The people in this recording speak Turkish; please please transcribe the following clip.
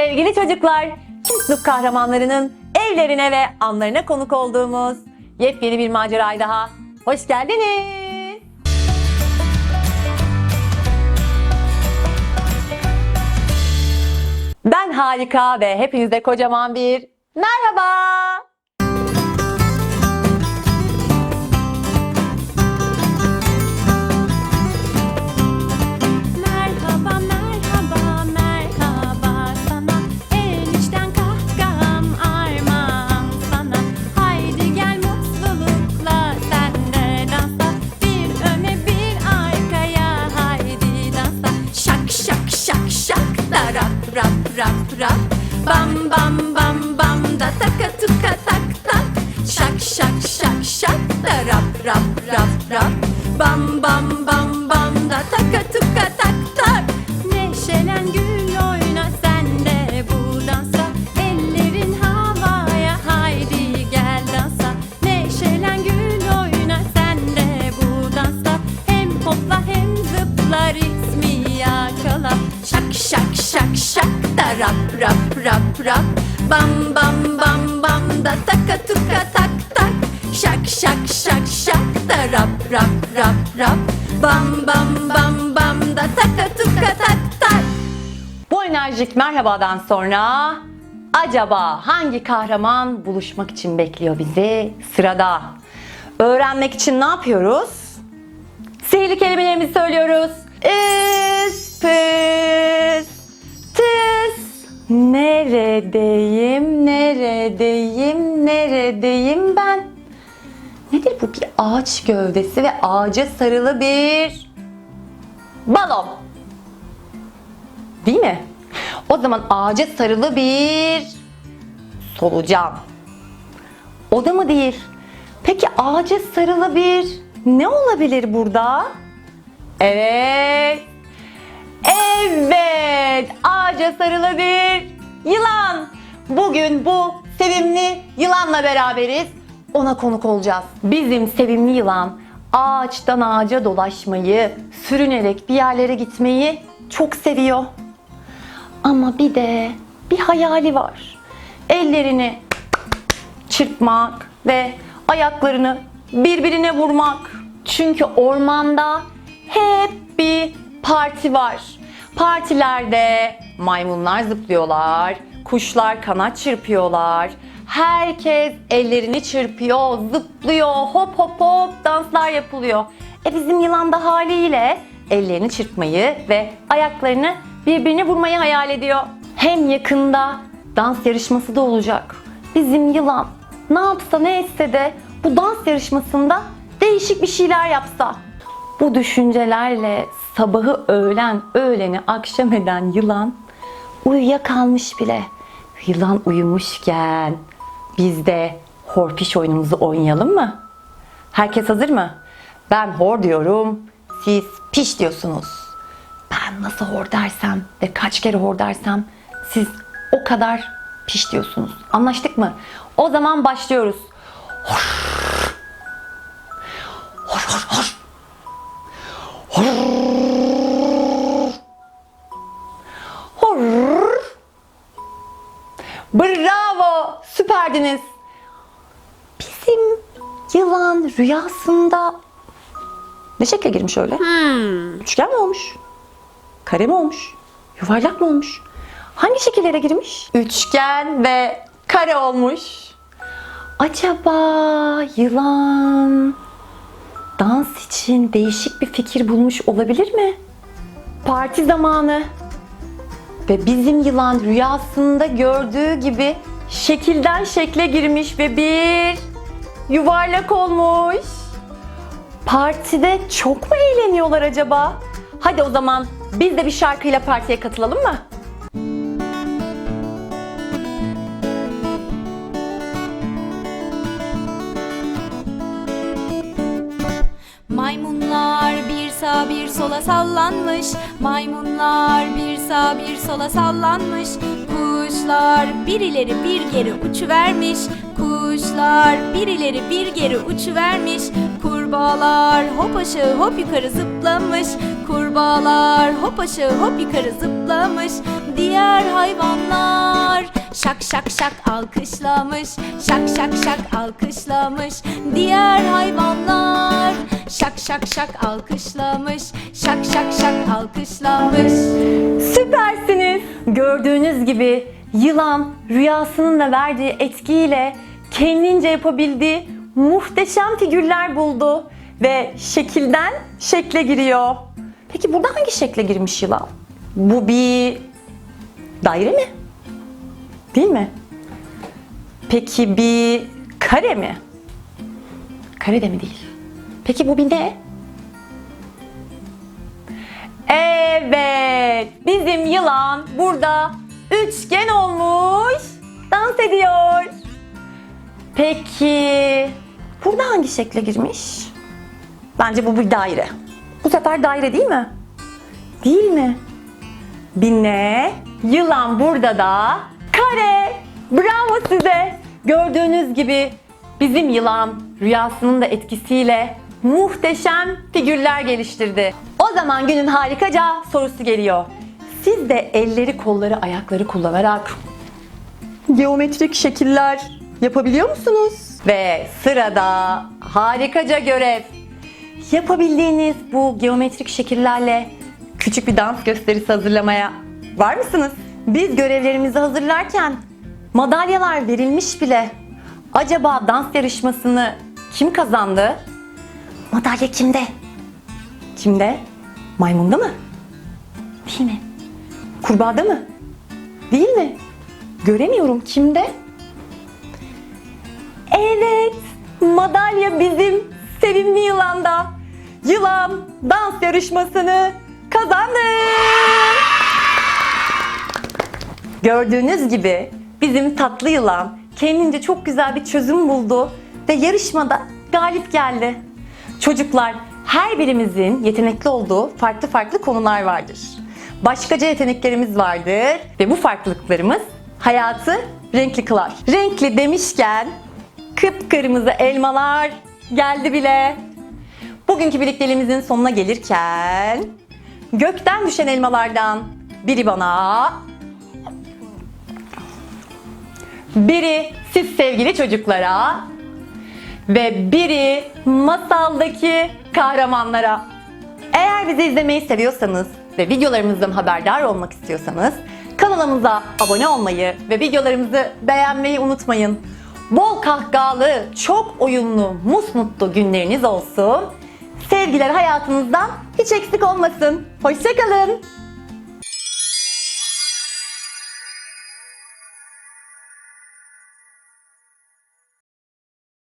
Sevgili çocuklar, Kisluk kahramanlarının evlerine ve anlarına konuk olduğumuz yepyeni bir maceraya daha hoş geldiniz. Ben harika ve hepinize kocaman bir merhaba. Bam bam bam bam da taka tuka tak tak Şak şak şak şak da rap rap rap rap. Bam bam bam bam da taka tuka tak rap Bam bam bam bam da taka tuka tak tak Şak şak şak şak da rap rap rap rap Bam bam bam bam da taka tuka tak tak Bu enerjik merhabadan sonra acaba hangi kahraman buluşmak için bekliyor bizi sırada? Öğrenmek için ne yapıyoruz? Sihirli kelimelerimizi söylüyoruz. Is. Neredeyim, neredeyim, neredeyim ben? Nedir bu? Bir ağaç gövdesi ve ağaca sarılı bir balon. Değil mi? O zaman ağaca sarılı bir solucan. O da mı değil? Peki ağaca sarılı bir ne olabilir burada? Evet. Evet. Ağaca sarılı bir yılan. Bugün bu sevimli yılanla beraberiz. Ona konuk olacağız. Bizim sevimli yılan ağaçtan ağaca dolaşmayı, sürünerek bir yerlere gitmeyi çok seviyor. Ama bir de bir hayali var. Ellerini çırpmak ve ayaklarını birbirine vurmak. Çünkü ormanda hep bir parti var. Partilerde maymunlar zıplıyorlar, kuşlar kanat çırpıyorlar. Herkes ellerini çırpıyor, zıplıyor, hop hop hop danslar yapılıyor. E bizim yılan da haliyle ellerini çırpmayı ve ayaklarını birbirine vurmayı hayal ediyor. Hem yakında dans yarışması da olacak. Bizim yılan ne yapsa ne etse de bu dans yarışmasında değişik bir şeyler yapsa. Bu düşüncelerle sabahı öğlen, öğleni akşam eden yılan uyuyakalmış bile. Yılan uyumuşken biz de horpiş oyunumuzu oynayalım mı? Herkes hazır mı? Ben hor diyorum, siz piş diyorsunuz. Ben nasıl hor dersem ve kaç kere hor dersem siz o kadar piş diyorsunuz. Anlaştık mı? O zaman başlıyoruz. Hor. Süperdiniz. Bizim yılan rüyasında ne şekle girmiş öyle? Üçgen mi olmuş? Kare mi olmuş? Yuvarlak mı olmuş? Hangi şekillere girmiş? Üçgen ve kare olmuş. Acaba yılan dans için değişik bir fikir bulmuş olabilir mi? Parti zamanı. Ve bizim yılan rüyasında gördüğü gibi şekilden şekle girmiş ve bir yuvarlak olmuş. Partide çok mu eğleniyorlar acaba? Hadi o zaman biz de bir şarkıyla partiye katılalım mı? Maymunlar bir sağa bir sola sallanmış Maymunlar bir sağa bir sola sallanmış Kuşlar bir ileri bir geri uçuvermiş. Kuşlar bir ileri bir geri uçuvermiş. Kurbağalar hop aşağı hop yukarı zıplamış. Kurbağalar hop aşağı hop yukarı zıplamış. Diğer hayvanlar Şak şak şak alkışlamış. Şak şak şak alkışlamış. Diğer hayvanlar Şak şak şak alkışlamış. Şak şak şak alkışlamış. Süpersiniz. Gördüğünüz gibi yılan rüyasının da verdiği etkiyle kendince yapabildiği muhteşem figürler buldu ve şekilden şekle giriyor. Peki burada hangi şekle girmiş yılan? Bu bir daire mi? Değil mi? Peki bir kare mi? Kare de mi değil? Peki bu bir ne? Evet, bizim yılan burada üçgen olmuş, dans ediyor. Peki, burada hangi şekle girmiş? Bence bu bir daire. Bu sefer daire değil mi? Değil mi? Bir ne? Yılan burada da kare. Bravo size. Gördüğünüz gibi bizim yılan rüyasının da etkisiyle muhteşem figürler geliştirdi. O zaman günün harikaca sorusu geliyor. Siz de elleri, kolları, ayakları kullanarak geometrik şekiller yapabiliyor musunuz? Ve sırada harikaca görev. Yapabildiğiniz bu geometrik şekillerle küçük bir dans gösterisi hazırlamaya var mısınız? Biz görevlerimizi hazırlarken madalyalar verilmiş bile. Acaba dans yarışmasını kim kazandı? Madalya kimde? Kimde? Maymunda mı? Değil mi? Kurbağada mı? Değil mi? Göremiyorum. Kimde? Evet, madalya bizim sevimli yılanda. Yılan dans yarışmasını kazandı. Gördüğünüz gibi bizim tatlı yılan kendince çok güzel bir çözüm buldu ve yarışmada galip geldi. Çocuklar her birimizin yetenekli olduğu farklı farklı konular vardır. Başkaca yeteneklerimiz vardır ve bu farklılıklarımız hayatı renkli kılar. Renkli demişken kıpkırmızı elmalar geldi bile. Bugünkü birlikteliğimizin sonuna gelirken gökten düşen elmalardan biri bana biri siz sevgili çocuklara ve biri masaldaki kahramanlara. Eğer bizi izlemeyi seviyorsanız ve videolarımızdan haberdar olmak istiyorsanız kanalımıza abone olmayı ve videolarımızı beğenmeyi unutmayın. Bol kahkahalı, çok oyunlu, musmutlu günleriniz olsun. Sevgiler hayatınızdan hiç eksik olmasın. Hoşçakalın.